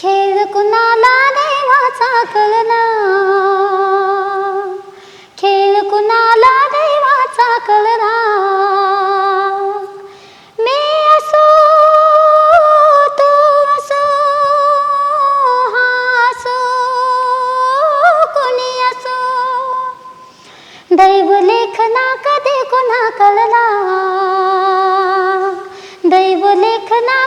खेळ कुणाला देवाचा कळना खेळ कुणाला देवाचा कळना मी असो तू असो हा असो कोणी असो. दैव लेखना कधी कुणा कळला दैव लेखना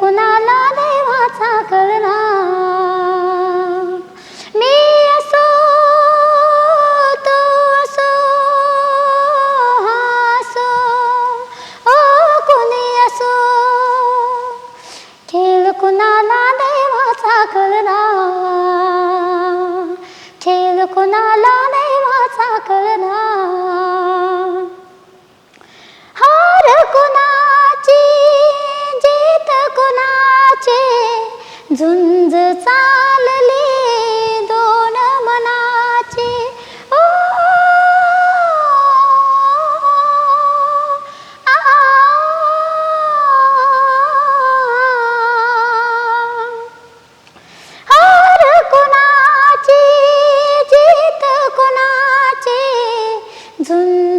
कुणाला देवाचा कळला मी असो तू असो हा असो ओ कुणी असो खेळ कुणाला देवाचा कळला खेळ कुणाला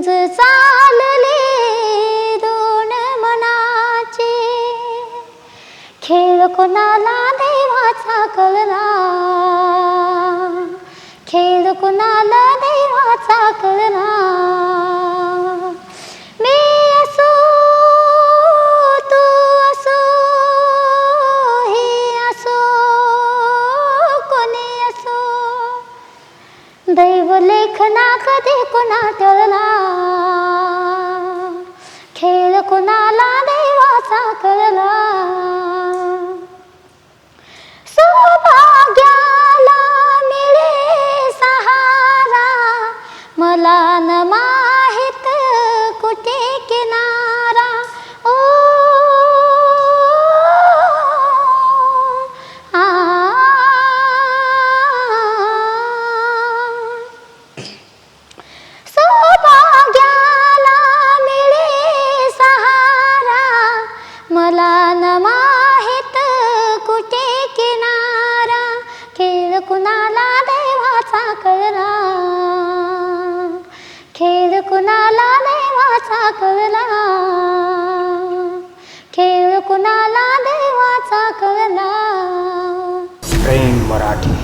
चालले दोन मनाचे. खेळ कोणाला देवाचा कळला खेळ कोणाला दैव लेखना कधी कुणा टळला खेळ कुणाला देवाचा कळला खेळ कुणाला देवाचा कळला? खेळ कुणाला देवाचा कळला? खेळ कुणाला देवाचा कळला? मराठी.